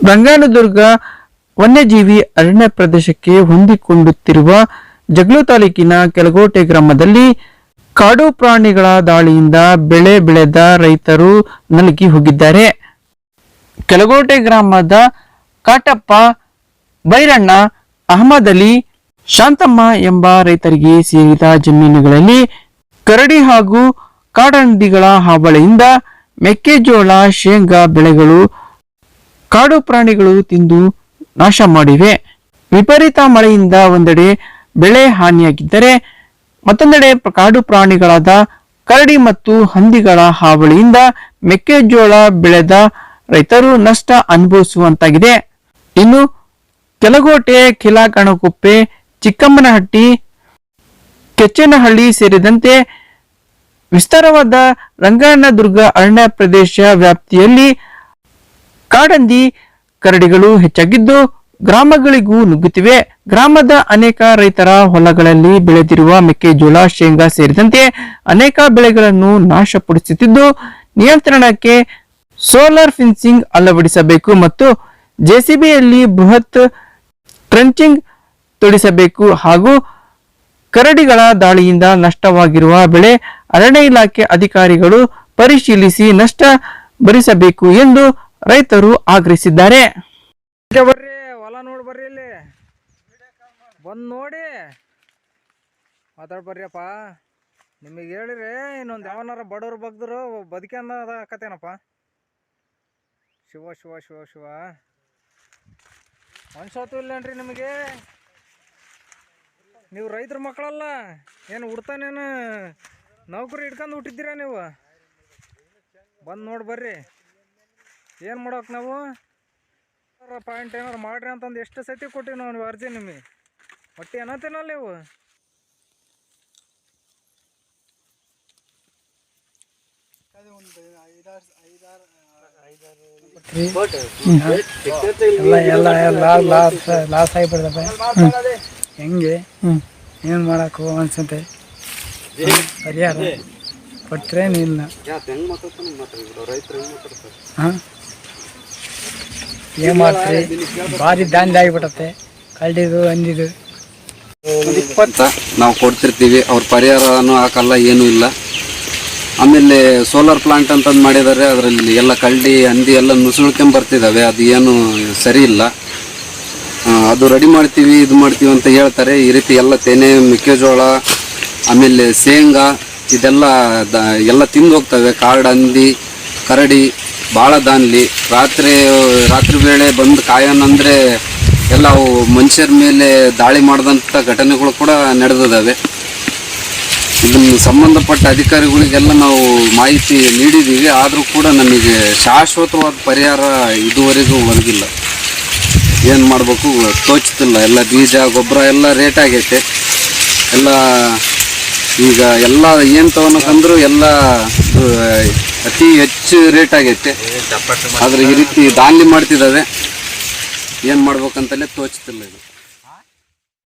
ರಂಗಾನದುರ್ಗ ವನ್ಯಜೀವಿ ಅರಣ್ಯ ಪ್ರದೇಶಕ್ಕೆ ಹೊಂದಿಕೊಂಡುತ್ತಿರುವ ಜಗ್ಲು ತಾಲೂಕಿನ ಕೆಲಗೋಟೆ ಗ್ರಾಮದಲ್ಲಿ ಕಾಡು ಪ್ರಾಣಿಗಳ ದಾಳಿಯಿಂದ ಬೆಳೆ ಬೆಳೆದ ರೈತರು ನಲುಗಿ ಹೋಗಿದ್ದಾರೆ. ಕೆಲಗೋಟೆ ಗ್ರಾಮದ ಕಾಟಪ್ಪ ಬೈರಣ್ಣ ಅಹಮದ್ ಅಲಿ ಶಾಂತಮ್ಮ ಎಂಬ ರೈತರಿಗೆ ಸೇರಿದ ಜಮೀನುಗಳಲ್ಲಿ ಕರಡಿ ಹಾಗೂ ಕಾಡಂಡಿಗಳ ಹಾವಳಿಯಿಂದ ಮೆಕ್ಕೆಜೋಳ, ಶೇಂಗಾ ಬೆಳೆಗಳು ಕಾಡು ಪ್ರಾಣಿಗಳು ತಿಂದು ನಾಶ ಮಾಡಿವೆ. ವಿಪರೀತ ಮಳೆಯಿಂದ ಒಂದೆಡೆ ಬೆಳೆ ಹಾನಿಯಾಗಿದ್ದರೆ ಮತ್ತೊಂದೆಡೆ ಕಾಡು ಪ್ರಾಣಿಗಳಾದ ಕರಡಿ ಮತ್ತು ಹಂದಿಗಳ ಹಾವಳಿಯಿಂದ ಮೆಕ್ಕೆಜೋಳ ಬೆಳೆದ ರೈತರು ನಷ್ಟ ಅನುಭವಿಸುವಂತಾಗಿದೆ. ಇನ್ನು ಕೆಲಗೋಟೆ ಕಿಲಾಕಣಕುಪ್ಪೆ ಚಿಕ್ಕಮ್ಮನಹಟ್ಟಿ, ಕೆಚ್ಚನಹಳ್ಳಿ ಸೇರಿದಂತೆ ವಿಸ್ತಾರವಾದ ರಂಗಣ್ಣದುರ್ಗ ಅರಣ್ಯ ಪ್ರದೇಶ ವ್ಯಾಪ್ತಿಯಲ್ಲಿ ಕಾಡಂದಿ ಕರಡಿಗಳು ಹೆಚ್ಚಾಗಿದ್ದು ಗ್ರಾಮಗಳಿಗೂ ನುಗ್ಗುತ್ತಿವೆ. ಗ್ರಾಮದ ಅನೇಕ ರೈತರ ಹೊಲಗಳಲ್ಲಿ ಬೆಳೆದಿರುವ ಮೆಕ್ಕೆಜೋಳ, ಶೇಂಗಾ ಸೇರಿದಂತೆ ಅನೇಕ ಬೆಳೆಗಳನ್ನು ನಾಶಪಡಿಸುತ್ತಿದ್ದು, ನಿಯಂತ್ರಣಕ್ಕೆ ಸೋಲಾರ್ ಫಿನ್ಸಿಂಗ್ ಅಳವಡಿಸಬೇಕು ಮತ್ತು ಜೆಸಿಬಿಯಲ್ಲಿ ಬೃಹತ್ ಟ್ರಂಚಿಂಗ್ ತೊಡಿಸಬೇಕು ಹಾಗೂ ಕರಡಿಗಳ ದಾಳಿಯಿಂದ ನಷ್ಟವಾಗಿರುವ ಬೆಳೆ ಅರಣ್ಯ ಇಲಾಖೆ ಅಧಿಕಾರಿಗಳು ಪರಿಶೀಲಿಸಿ ನಷ್ಟ ಭರಿಸಬೇಕು ಎಂದು ರೈತರು ಆಗ್ರಹಿಸಿದ್ದಾರೆ. ಬರ್ರಿ, ಹೊಲ ನೋಡಿ ಬರ್ರಿ ಇಲ್ಲಿ. ಬಂದು ನೋಡಿ. ಮಾತಾಡ್ ಬರ್ರಿಯಪ್ಪ. ನಿಮಗೆ ಹೇಳಿರಿ, ಇನ್ನೊಂದು ಯಾವನಾರ ಬಡವ್ರ ಬಗ್ದರು ಅನ್ನೋದ ಕತೆನಪ್ಪ ಶಿವ ಶಿವ ಶಿವ ಶಿವ. ಮನ್ಸತ್ತು ಇಲ್ಲೇನ್ರಿ ನಿಮಗೆ? ನೀವು ರೈತರ ಮಕ್ಕಳಲ್ಲ ಏನು ಹುಡ್ತಾನೇನು ನೌಕರಿ ಹಿಡ್ಕೊಂಡು ಹುಟ್ಟಿದ್ದೀರಾ ನೀವು? ಬಂದು ನೋಡಿ ಬರ್ರಿ. ಏನು ಮಾಡೋಕೆ ನಾವು? ಪಾಯಿಂಟ್ ಏನಾರು ಮಾಡ್ರಿ ಅಂತಂದು ಎಷ್ಟು ಸತಿ ಕೊಟ್ಟಿವಿ ನಾವು ನೀವು ಅರ್ಜಿ ನಿಮಗೆ? ಹೊಟ್ಟೆ ಏನೋ ತಿನ್ನಲ್ಲ ನೀವು ಎಲ್ಲ ಎಲ್ಲ ಲಾಸ್ ಲಾಸ್ ಆಗಿಬಿಡ್ತಪ್ಪ ಹೆಂಗೆ? ಏನು ಮಾಡಕ್ಕೆ ಅನ್ಸುತ್ತೆ? ಪರಿಹಾರ ಕೊಟ್ಟರೆ ಇಲ್ಲ ಹಾಂ? ಏನು ಮಾಡ್ತೀರಿ? ಭಾರಿ ದಾಂಧಿ ಆಗಿಬಿಡತ್ತೆ ಕಳ್ದಿದು ಅಂದಿದು ಇಪ್ಪತ್ತ ನಾವು ಕೊಡ್ತಿರ್ತೀವಿ. ಅವ್ರ ಪರಿಹಾರನೂ ಹಾಕಲ್ಲ ಏನೂ ಇಲ್ಲ. ಆಮೇಲೆ ಸೋಲಾರ್ ಪ್ಲಾಂಟ್ ಅಂತಂದು ಮಾಡಿದ್ದಾರೆ ಅದರಲ್ಲಿ ಎಲ್ಲ ಕಳ್ಳಿ ಹಂದಿ ಎಲ್ಲ ನುಸುಳ್ಕೊಂಬರ್ತಿದ್ದಾವೆ ಅದು ಏನು ಸರಿ ಇಲ್ಲ. ಅದು ರೆಡಿ ಮಾಡ್ತೀವಿ ಇದು ಮಾಡ್ತೀವಿ ಅಂತ ಹೇಳ್ತಾರೆ. ಈ ರೀತಿ ಎಲ್ಲ ತೆನೆ ಮೆಕ್ಕೆಜೋಳ ಆಮೇಲೆ ಶೇಂಗಾ ಇದೆಲ್ಲ ದ, ಎಲ್ಲ ತಿಂದು ಹೋಗ್ತವೆ. ಕಾಡು ಹಂದಿ, ಕರಡಿ ಭಾಳ ದಾನ್ಲಿ. ರಾತ್ರಿ ರಾತ್ರಿ ವೇಳೆ ಬಂದು ಕಾಯೋನಂದರೆ ಎಲ್ಲ ಮನುಷ್ಯರ ಮೇಲೆ ದಾಳಿ ಮಾಡಿದಂಥ ಘಟನೆಗಳು ಕೂಡ ನಡೆದಿದ್ದಾವೆ ಇದನ್ನು ಸಂಬಂಧಪಟ್ಟ ಅಧಿಕಾರಿಗಳಿಗೆಲ್ಲ ನಾವು ಮಾಹಿತಿ ನೀಡಿದ್ದೀವಿ ಆದರೂ ಕೂಡ ನಮಗೆ ಶಾಶ್ವತವಾದ ಪರಿಹಾರ ಇದುವರೆಗೂ ಒದಗಿಲ್ಲ ಏನು ಮಾಡಬೇಕು? ತೋಚ್ತಿಲ್ಲ ಎಲ್ಲ ಬೀಜ, ಗೊಬ್ಬರ ಎಲ್ಲ ರೇಟ್ ಆಗೈತೆ. ಎಲ್ಲ ಈಗ ಎಲ್ಲ ಏನು ಅಂದ್ರು ಎಲ್ಲ ಅತಿ ಹೆಚ್ಚು ರೇಟ್ ಆಗೈತೆ. ಆದ್ರೆ ಈ ರೀತಿ ದಾನ್ಲಿ ಮಾಡ್ತಿದ್ದಾವೆ ಏನು ಮಾಡ್ಬೇಕಂತಲೇ ತೋಚ್ತಿಲ್ಲ ಇದು.